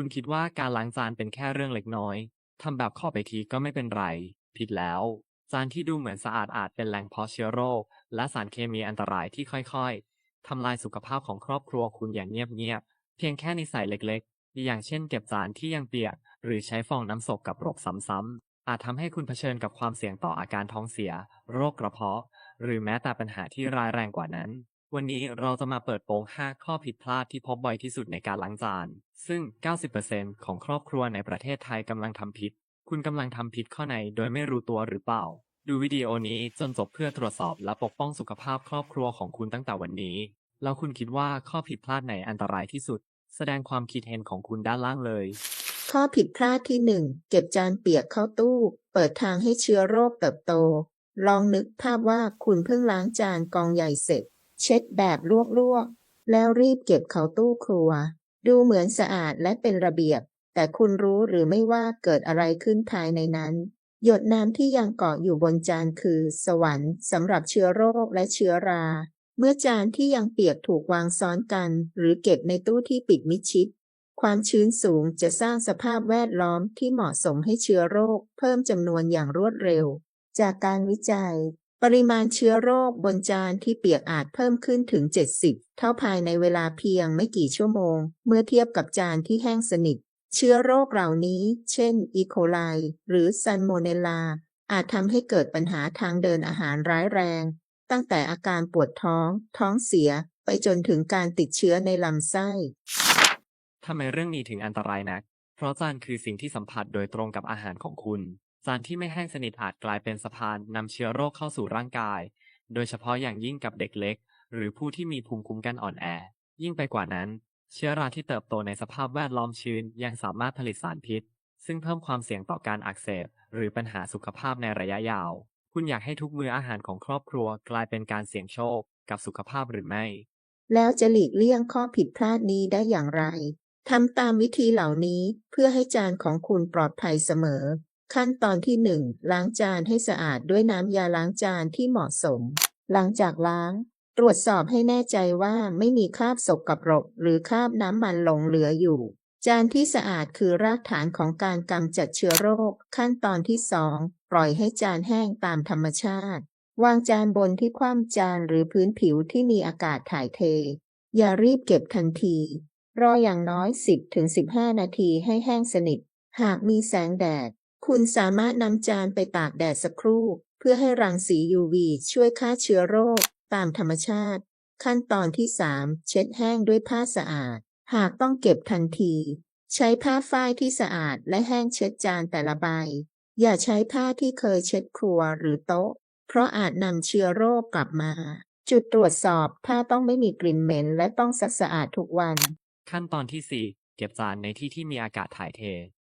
คุณคิดว่าการล้างจานเป็นแค่เรื่องเล็กน้อยทำแบบข้อไปทีก็ไม่เป็นไร ผิดแล้ว จานที่ดูเหมือนสะอาดอาจเป็นแหล่งเพาะเชื้อโรค และสารเคมีอันตรายที่ค่อยๆทำลายสุขภาพของครอบครัวคุณอย่างเงียบๆเพียงแค่นิสัยเล็กๆ อย่างเช่นเก็บจานที่ยังเปียก หรือใช้ฟองน้ำศพกับโรคซ้ำๆอาจทำให้คุณเผชิญกับความเสี่ยงต่ออาการท้องเสีย โรคกระเพาะ หรือแม้แต่ปัญหาที่ร้ายแรงกว่านั้น วันนี้เราจะมาเปิดโปง5ข้อผิดพลาดที่พบบ่อยที่สุดในการล้างจาน ซึ่ง 90%ของครอบครัวในประเทศไทยกำลังทำผิด คุณกำลังทำผิดข้อไหนโดยไม่รู้ตัวหรือเปล่า ดูวิดีโอนี้จนจบเพื่อตรวจสอบและปกป้องสุขภาพครอบครัวของคุณตั้งแต่วันนี้ แล้วคุณคิดว่าข้อผิดพลาดไหนอันตรายที่สุด แสดงความคิดเห็นของคุณด้านล่างเลย ข้อผิดพลาดที่หนึ่งเก็บจานเปียกเข้าตู้ เปิดทางให้เชื้อโรคเติบโต ลองนึกภาพว่าคุณเพิ่งล้างจานกองใหญ่เสร็จ เช็ดแบบลวกๆ แล้วรีบเก็บเข้าตู้ครัว ดูเหมือนสะอาดและเป็นระเบียบ แต่คุณรู้หรือไม่ว่าเกิดอะไรขึ้นภายในนั้น หยดน้ำที่ยังเกาะอยู่บนจานคือ สวรรค์สำหรับเชื้อโรคและเชื้อรา เมื่อจานที่ยังเปียกถูกวางซ้อนกัน หรือเก็บในตู้ที่ปิดมิดชิดความชื้นสูงจะสร้างสภาพแวดล้อมที่เหมาะสมให้เชื้อโรค เพิ่มจำนวนอย่างรวดเร็ว จากการวิจัย ปริมาณเชื้อโรคบนจานที่เปียกอาจเพิ่มขึ้นถึง 70 เท่าภายในเวลาเพียงไม่กี่ชั่วโมง เมื่อเทียบกับจานที่แห้งสนิท เชื้อโรคเหล่านี้ เช่น อีโคไล หรือซันโมเนลลา อาจทำให้เกิดปัญหาทางเดินอาหารร้ายแรง ตั้งแต่อาการปวดท้อง ท้องเสีย ไปจนถึงการติดเชื้อในลำไส้ ทำไมเรื่องนี้ถึงอันตรายนัก เพราะจานคือสิ่งที่สัมผัสโดยตรงกับอาหารของคุณานที่ไม่แห้งสนิทอาจกลายเป็นสะพานนำเชื้อโรคเข้าสู่ร่างกาย โดยเฉพาะอย่างยิ่งกับเด็กเล็ก หรือผู้ที่มีภูมิคุ้มกันอ่อนแอ ยิ่งไปกว่านั้น เชื้อราที่เติบโตในสภาพแวดล้อมชื้น ยังสามารถผลิตสารพิษ ซึ่งเพิ่มความเสี่ยงต่อการอักเสบ หรือปัญหาสุขภาพในระยะยาว คุณอยากให้ทุกมื้ออาหารของครอบครัวกลายเป็นการเสี่ยงโชค กับสุขภาพหรือไม่ แล้วจะหลีกเลี่ยงข้อผิดพลาดนี้ได้อย่างไรทำตามวิธีเหล่านี้เพื่อให้จานของคุณปลอดภัยเสมอ ขั้นตอนที่ 1 ล้างจานให้สะอาดด้วยน้ำยาล้างจานที่เหมาะสม หลังจากล้าง ตรวจสอบให้แน่ใจว่าไม่มีคราบสกปรกหรือคราบน้ำมันหลงเหลืออยู่ จานที่สะอาดคือรากฐานของการกำจัดเชื้อโรค ขั้นตอนที่ 2 ปล่อยให้จานแห้งตามธรรมชาติ วางจานบนที่คว่ำจานหรือพื้นผิวที่มีอากาศถ่ายเท อย่ารีบเก็บทันที รออย่างน้อย 10-15 นาทีให้แห้งสนิท หากมีแสงแดด คุณสามารถนำจานไปตากแดดสักครู่ เพื่อให้รังสี UV ช่วยฆ่าเชื้อโรค ตามธรรมชาติ ขั้นตอนที่ 3 เช็ดแห้งด้วยผ้าสะอาด หากต้องเก็บทันที ใช้ผ้าฝ้ายที่สะอาดและแห้งเช็ดจานแต่ละใบ อย่าใช้ผ้าที่เคยเช็ดครัวหรือโต๊ะ เพราะอาจนำเชื้อโรคกลับมา จุดตรวจสอบผ้าต้องไม่มีกลิ่นเหม็น และต้องซักสะอาดทุกวัน ขั้นตอนที่ 4 เก็บจานในที่ที่มีอากาศถ่ายเท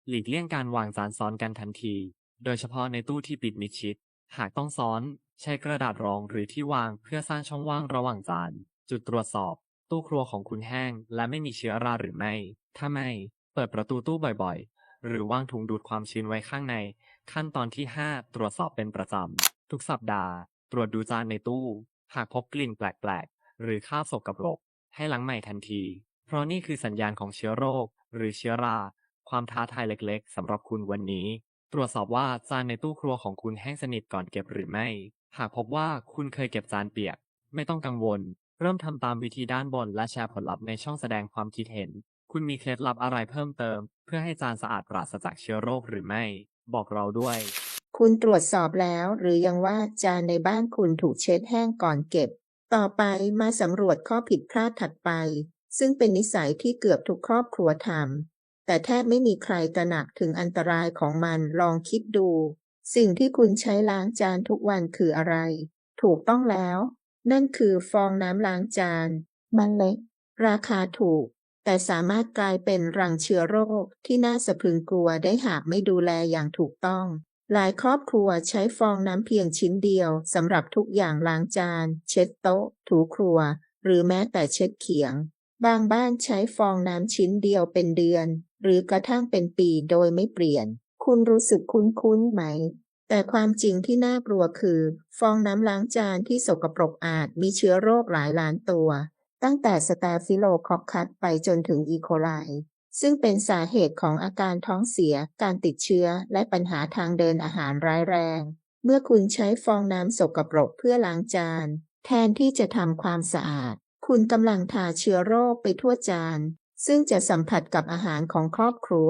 หลีกเลี่ยงการวางจานซ้อนกันทันที โดยเฉพาะในตู้ที่ปิดมิดชิด หากต้องซ้อน ใช้กระดาษรองหรือที่วางเพื่อสร้างช่องว่างระหว่างจาน จุดตรวจสอบ ตู้ครัวของคุณแห้ง และไม่มีเชื้อราหรือไม่ ถ้าไม่ เปิดประตูตู้บ่อยๆ หรือวางถุงดูดความชื้นไว้ข้างใน ขั้นตอนที่ 5 ตรวจสอบเป็นประจำ ทุกสัปดาห์ ตรวจดูจานในตู้ หากพบกลิ่นแปลกๆ หรือคราบสกปรก ให้ล้างใหม่ทันที เพราะนี่คือสัญญาณของเชื้อโรค หรือเชื้อรา ความท้าทายเล็กๆสำหรับคุณวันนี้ ตรวจสอบว่าจานในตู้ครัวของคุณแห้งสนิทก่อนเก็บหรือไม่ หากพบว่าคุณเคยเก็บจานเปียก ไม่ต้องกังวล เริ่มทำตามวิธีด้านบนและแชร์ผลลัพธ์ในช่องแสดงความคิดเห็น คุณมีเคล็ดลับอะไรเพิ่มเติม เพื่อให้จานสะอาดปราศจากเชื้อโรคหรือไม่ บอกเราด้วย คุณตรวจสอบแล้วหรือยังว่าจานในบ้านคุณถูกเช็ดแห้งก่อนเก็บ ต่อไปมาสำรวจข้อผิดพลาดถัดไป ซึ่งเป็นนิสัยที่เกือบทุกครอบครัวทำ แต่แทบไม่มีใครตระหนักถึงอันตรายของมันลองคิดดู สิ่งที่คุณใช้ล้างจานทุกวันคืออะไร ถูกต้องแล้ว นั่นคือฟองน้ำล้างจาน มันเล็ก ราคาถูก แต่สามารถกลายเป็นรังเชื้อโรคที่น่าสะพรึงกลัวได้หากไม่ดูแลอย่างถูกต้อง หลายครอบครัวใช้ฟองน้ำเพียงชิ้นเดียวสำหรับทุกอย่างล้างจาน เช็ดโต๊ะ ถูครัว หรือแม้แต่เช็ดเขียง บางบ้านใช้ฟองน้ำชิ้นเดียวเป็นเดือน หรือกระทั่งเป็นปีโดยไม่เปลี่ยน คุณรู้สึกคุ้นๆไหม แต่ความจริงที่น่ากลัวคือ ฟองน้ำล้างจานที่สกปรกอาจมีเชื้อโรคหลายล้านตัว ตั้งแต่สแตฟิโลคอคคัสไปจนถึงอีโคไลซึ่งเป็นสาเหตุของอาการท้องเสีย การติดเชื้อ และปัญหาทางเดินอาหารร้ายแรง เมื่อคุณใช้ฟองน้ำสกปรกเพื่อล้างจาน แทนที่จะทำความสะอาด คุณกำลังทาเชื้อโรคไปทั่วจาน ซึ่งจะสัมผัสกับอาหารของครอบครัว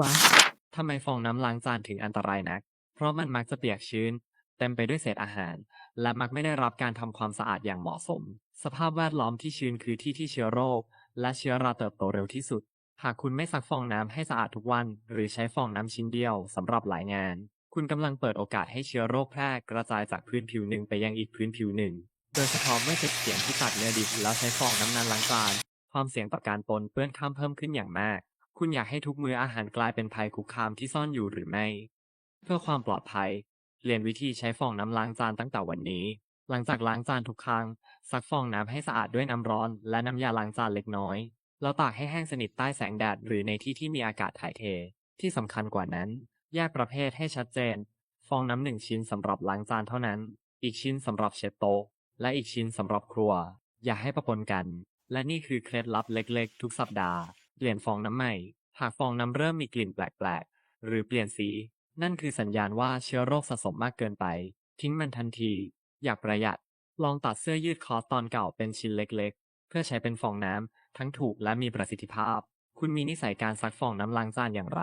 ทำไมฟองน้ำล้างจานถึงอันตรายนัก เพราะมันมักจะเปียกชื้น เต็มไปด้วยเศษอาหาร และมักไม่ได้รับการทำความสะอาดอย่างเหมาะสม สภาพแวดล้อมที่ชื้นคือที่ที่เชื้อโรค และเชื้อราเติบโตเร็วที่สุด หากคุณไม่ซักฟองน้ำให้สะอาดทุกวัน หรือใช้ฟองน้ำชิ้นเดียวสำหรับหลายงาน คุณกำลังเปิดโอกาสให้เชื้อโรคแพร่กระจายจากพื้นผิวหนึ่งไปยังอีกพื้นผิวหนึ่ง โดยเฉพาะเมื่อเป็นเสียงที่ตัดเนื้อดิบแล้วใช้ฟองน้ำนั้นล้างจาน ความเสี่ยงต่อการปนเปื้อนข้ามเพิ่มขึ้นอย่างมาก คุณอยากให้ทุกมื้ออาหารกลายเป็นภัยคุกคามที่ซ่อนอยู่หรือไม่ เพื่อความปลอดภัย เรียนวิธีใช้ฟองน้ำล้างจานตั้งแต่วันนี้ หลังจากล้างจานทุกครั้งซักฟองน้ำให้สะอาดด้วยน้ำร้อน และน้ำยาล้างจานเล็กน้อย แล้วตากให้แห้งสนิทใต้แสงแดดหรือในที่ที่มีอากาศถ่ายเท ที่สำคัญกว่านั้น แยกประเภทให้ชัดเจน ฟองน้ำหนึ่งชิ้นสำหรับล้างจานเท่านั้น อีกชิ้นสำหรับเช็ดโต๊ะและอีกชิ้นสำหรับครัว อย่าให้ปะปนกัน และนี่คือเคล็ดลับเล็กๆ ทุกสัปดาห์ เปลี่ยนฟองน้ำใหม่ หากฟองน้ำเริ่มมีกลิ่นแปลกๆ หรือเปลี่ยนสี นั่นคือสัญญาณว่าเชื้อโรคสะสมมากเกินไป ทิ้งมันทันที อยากประหยัด ลองตัดเสื้อยืดคอตอนเก่าเป็นชิ้นเล็กๆ เพื่อใช้เป็นฟองน้ำทั้งถูกและมีประสิทธิภาพ คุณมีนิสัยการซักฟองน้ำล้างจานอย่างไร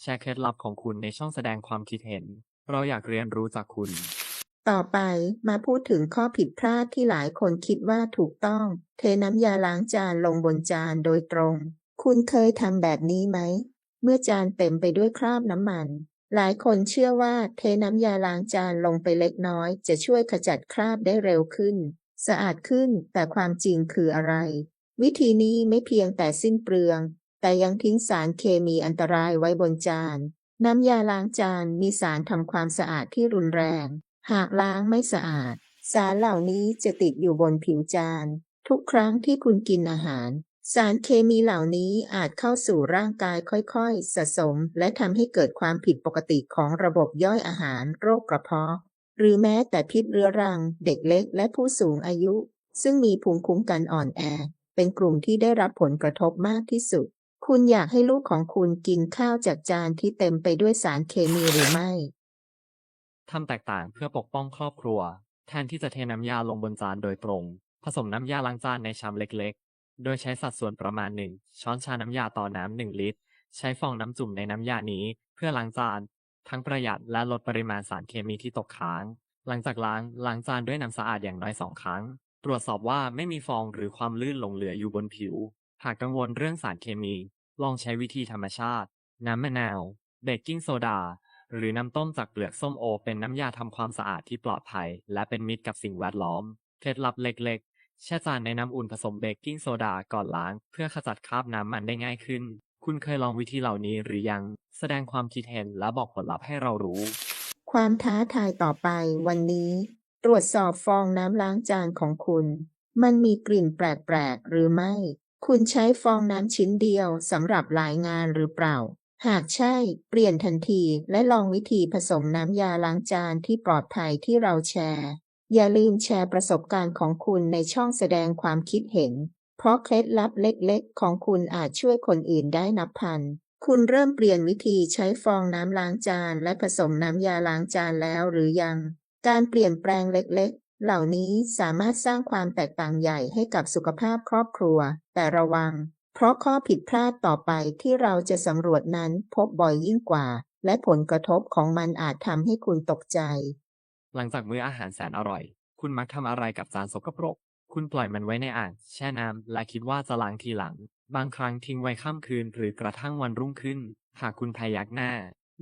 แชร์เคล็ดลับของคุณในช่องแสดงความคิดเห็น เราอยากเรียนรู้จากคุณ ต่อไปมาพูดถึงข้อผิดพลาดที่หลายคนคิดว่าถูกต้อง เทน้ำยาล้างจานลงบนจานโดยตรง คุณเคยทำแบบนี้ไหม เมื่อจานเต็มไปด้วยคราบน้ำมัน หลายคนเชื่อว่าเทน้ำยาล้างจานลงไปเล็กน้อย จะช่วยขจัดคราบได้เร็วขึ้น สะอาดขึ้นแต่ความจริงคืออะไร วิธีนี้ไม่เพียงแต่สิ้นเปลือง แต่ยังทิ้งสารเคมีอันตรายไว้บนจาน น้ำยาล้างจานมีสารทำความสะอาดที่รุนแรง หากล้างไม่สะอาด สารเหล่านี้จะติดอยู่บนผิวจาน ทุกครั้งที่คุณกินอาหาร สารเคมีเหล่านี้อาจเข้าสู่ร่างกายค่อยๆ สะสม และทำให้เกิดความผิดปกติของระบบย่อยอาหารโรคกระเพาะ หรือแม้แต่พิษเรื้อรัง เด็กเล็กและผู้สูงอายุ ซึ่งมีภูมิคุ้มกันอ่อนแอ เป็นกลุ่มที่ได้รับผลกระทบมากที่สุด คุณอยากให้ลูกของคุณกินข้าวจากจานที่เต็มไปด้วยสารเคมีหรือไม่ ทำแตกต่างเพื่อปกป้องครอบครัว แทนที่จะเทน้ำยาลงบนจานโดยตรง ผสมน้ำยาล้างจานในชามเล็กๆ โดยใช้สัดส่วนประมาณ 1 ช้อนชาน้ำยาต่อน้ำ1ลิตร ใช้ฟองน้ำจุ่มในน้ำยานี้เพื่อล้างจาน ทั้งประหยัดและลดปริมาณสารเคมีที่ตกค้าง หลังจากล้างล้างจานด้วยน้ำสะอาดอย่างน้อยสองครั้ง ตรวจสอบว่าไม่มีฟองหรือความลื่นหลงเหลืออยู่บนผิว หากกังวลเรื่องสารเคมี ลองใช้วิธีธรรมชาติ น้ำมะนาว เบกกิ้งโซดา หรือน้ำต้มจากเปลือกส้มโอ เป็นน้ำยาทำความสะอาดที่ปลอดภัย และเป็นมิตรกับสิ่งแวดล้อม เคล็ดลับเล็กๆ แช่จานในน้ำอุ่นผสมเบกกิ้งโซดาก่อนล้าง เพื่อขจัดคราบน้ำมันได้ง่ายขึ้น คุณเคยลองวิธีเหล่านี้หรือยัง แสดงความคิดเห็นและบอกผลลัพธ์ให้เรารู้ ความท้าทายต่อไป วันนี้ ตรวจสอบฟองน้ำล้างจานของคุณ มันมีกลิ่นแปลกๆหรือไม่ คุณใช้ฟองน้ำชิ้นเดียวสำหรับหลายงานหรือเปล่า หากใช่ เปลี่ยนทันทีและลองวิธีผสมน้ำยาล้างจานที่ปลอดภัยที่เราแชร์ อย่าลืมแชร์ประสบการณ์ของคุณในช่องแสดงความคิดเห็น เพราะเคล็ดลับเล็กๆ ของคุณอาจช่วยคนอื่นได้นับพัน คุณเริ่มเปลี่ยนวิธีใช้ฟองน้ำล้างจานและผสมน้ำยาล้างจานแล้วหรือยัง การเปลี่ยนแปลงเล็กๆ เหล่านี้สามารถสร้างความแตกต่างใหญ่ให้กับสุขภาพครอบครัว แต่ระวัง เพราะข้อผิดพลาดต่อไปที่เราจะสำรวจนั้นพบบ่อยยิ่งกว่า และผลกระทบของมันอาจทำให้คุณตกใจ หลังจากมื้ออาหารแสนอร่อย คุณมักทำอะไรกับจานสกปรก คุณปล่อยมันไว้ในอ่างแช่น้ำและคิดว่าจะล้างทีหลัง บางครั้งทิ้งไว้ข้ามคืน หรือกระทั่งวันรุ่งขึ้น หากคุณพยักหน้า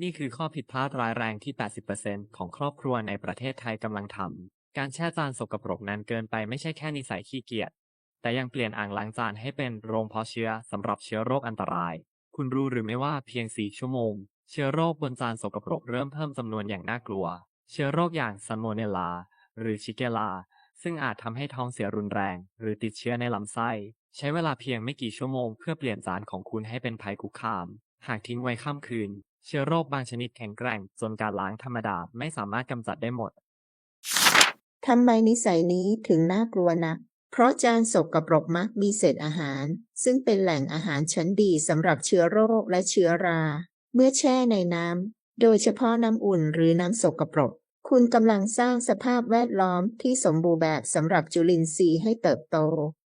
นี่คือข้อผิดพลาดร้ายแรงที่ 80%ของครอบครัวในประเทศไทยกำลังทำการแช่จานสกปรกนั้นเกินไปไม่ใช่แค่นิสัยขี้เกียจ แต่ยังเปลี่ยนอ่างล้างจานให้เป็นโรงเพาะเชื้อสำหรับเชื้อโรคอันตราย คุณรู้หรือไม่ว่าเพียง4ชั่วโมง เชื้อโรคบนจานสกปรกเริ่มเพิ่มจำนวนอย่างน่ากลัว เชื้อโรคอย่างซัลโมเนลลา หรือชิเกลา ซึ่งอาจทำให้ท้องเสียรุนแรง หรือติดเชื้อในลำไส้ ใช้เวลาเพียงไม่กี่ชั่วโมงเพื่อเปลี่ยนจานของคุณให้เป็นภัยคุกคาม หากทิ้งไว้ข้ามคืน เชื้อโรคบางชนิดแข็งแกร่ง จนการล้างธรรมดาไม่สามารถกำจัดได้หมดทำไมนิสัยนี้ถึงน่ากลัวนัก เพราะจานสกปรกมักมีเศษอาหาร ซึ่งเป็นแหล่งอาหารชั้นดีสำหรับเชื้อโรคและเชื้อรา เมื่อแช่ในน้ำ โดยเฉพาะน้ำอุ่นหรือน้ำสกปรก คุณกำลังสร้างสภาพแวดล้อมที่สมบูรณ์แบบสำหรับจุลินทรีย์ให้เติบโต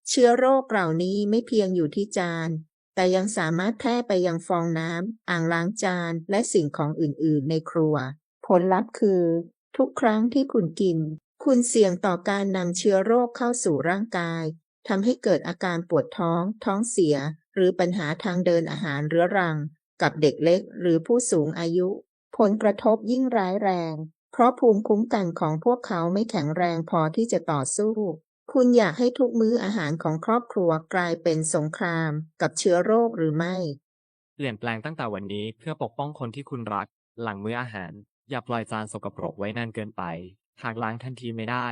เชื้อโรคเหล่านี้ไม่เพียงอยู่ที่จาน แต่ยังสามารถแพร่ไปยังฟองน้ำ อ่างล้างจาน และสิ่งของอื่นๆ ในครัว ผลลัพธ์คือ ทุกครั้งที่คุณกิน คุณเสี่ยงต่อการนำเชื้อโรคเข้าสู่ร่างกายทำให้เกิดอาการปวดท้อง ท้องเสีย หรือปัญหาทางเดินอาหารเรื้อรัง กับเด็กเล็กหรือผู้สูงอายุ ผลกระทบยิ่งร้ายแรง เพราะภูมิคุ้มกันของพวกเขาไม่แข็งแรงพอที่จะต่อสู้ คุณอยากให้ทุกมื้ออาหารของครอบครัวกลายเป็นสงคราม กับเชื้อโรคหรือไม่ เปลี่ยนแปลงตั้งแต่วันนี้เพื่อปกป้องคนที่คุณรัก หลังมื้ออาหาร อย่าปล่อยจานสกปรกไว้นานเกินไป หากล้างทันทีไม่ได้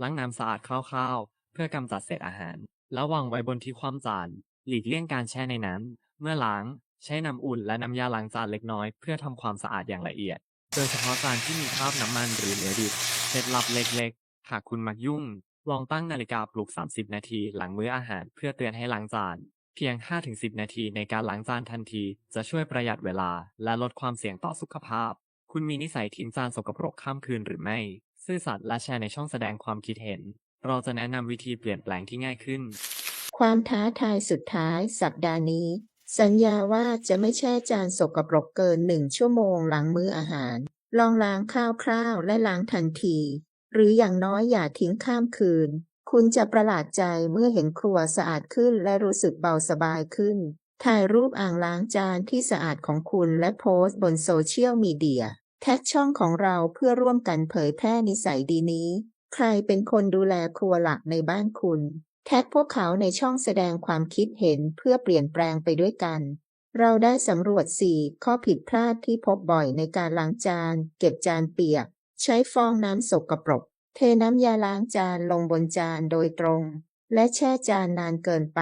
ล้างน้ำสะอาดคร่าวๆ เพื่อกำจัดเศษอาหาร แล้ววางไว้บนที่คว่ำจาน หลีกเลี่ยงการแช่ในน้ำ เมื่อล้าง ใช้น้ำอุ่นและน้ำยาล้างจานเล็กน้อยเพื่อทำความสะอาดอย่างละเอียด โดยเฉพาะจานที่มีคราบน้ำมันหรือเนื้อดิบเคล็ดลับเล็กๆ หากคุณมักยุ่ง ลองตั้งนาฬิกาปลุก 30 นาทีหลังมื้ออาหาร เพื่อเตือนให้ล้างจาน เพียง 5-10 นาทีในการล้างจานทันที จะช่วยประหยัดเวลา และลดความเสี่ยงต่อสุขภาพคุณมีนิสัยทิ้งจานสกปรกข้ามคืนหรือไม่ ซื่อสัตย์และแชร์ในช่องแสดงความคิดเห็น เราจะแนะนำวิธีเปลี่ยนแปลงที่ง่ายขึ้น ความท้าทายสุดท้ายสัปดาห์นี้ สัญญาว่าจะไม่แช่จานสกปรกเกินหนึ่งชั่วโมงหลังมื้ออาหาร ลองล้างคร่าวๆและล้างทันที หรืออย่างน้อยอย่าทิ้งข้ามคืน คุณจะประหลาดใจเมื่อเห็นครัวสะอาดขึ้นและรู้สึกเบาสบายขึ้น ถ่ายรูปอ่างล้างจานที่สะอาดของคุณและโพสต์บนโซเชียลมีเดีย แท็กช่องของเราเพื่อร่วมกันเผยแพร่นิสัยดีนี้ ใครเป็นคนดูแลครัวหลักในบ้านคุณ แท็กพวกเขาในช่องแสดงความคิดเห็นเพื่อเปลี่ยนแปลงไปด้วยกัน เราได้สำรวจ 4 ข้อผิดพลาดที่พบบ่อยในการล้างจาน เก็บจานเปียก ใช้ฟองน้ำสกปรก เทน้ำยาล้างจานลงบนจานโดยตรง และแช่จานนานเกินไป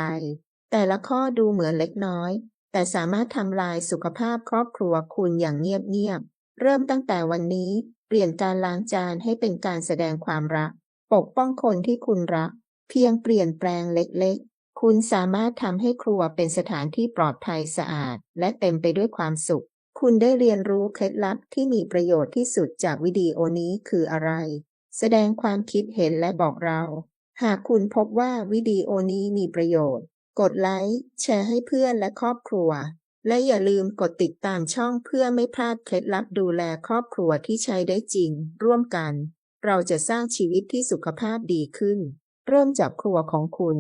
แต่ละข้อดูเหมือนเล็กน้อย แต่สามารถทำลายสุขภาพครอบครัวคุณอย่างเงียบๆ เริ่มตั้งแต่วันนี้เปลี่ยนการล้างจานให้เป็นการแสดงความรัก ปกป้องคนที่คุณรัก เพียงเปลี่ยนแปลงเล็กๆ คุณสามารถทำให้ครัวเป็นสถานที่ปลอดภัยสะอาด และเต็มไปด้วยความสุข คุณได้เรียนรู้เคล็ดลับที่มีประโยชน์ที่สุดจากวิดีโอนี้คืออะไร แสดงความคิดเห็นและบอกเรา หากคุณพบว่าวิดีโอนี้มีประโยชน์ กดไลค์แชร์ให้เพื่อนและครอบครัว และอย่าลืมกดติดตามช่องเพื่อไม่พลาดเคล็ดลับดูแลครอบครัวที่ใช้ได้จริง ร่วมกัน เราจะสร้างชีวิตที่สุขภาพดีขึ้น เริ่มจากครัวของคุณ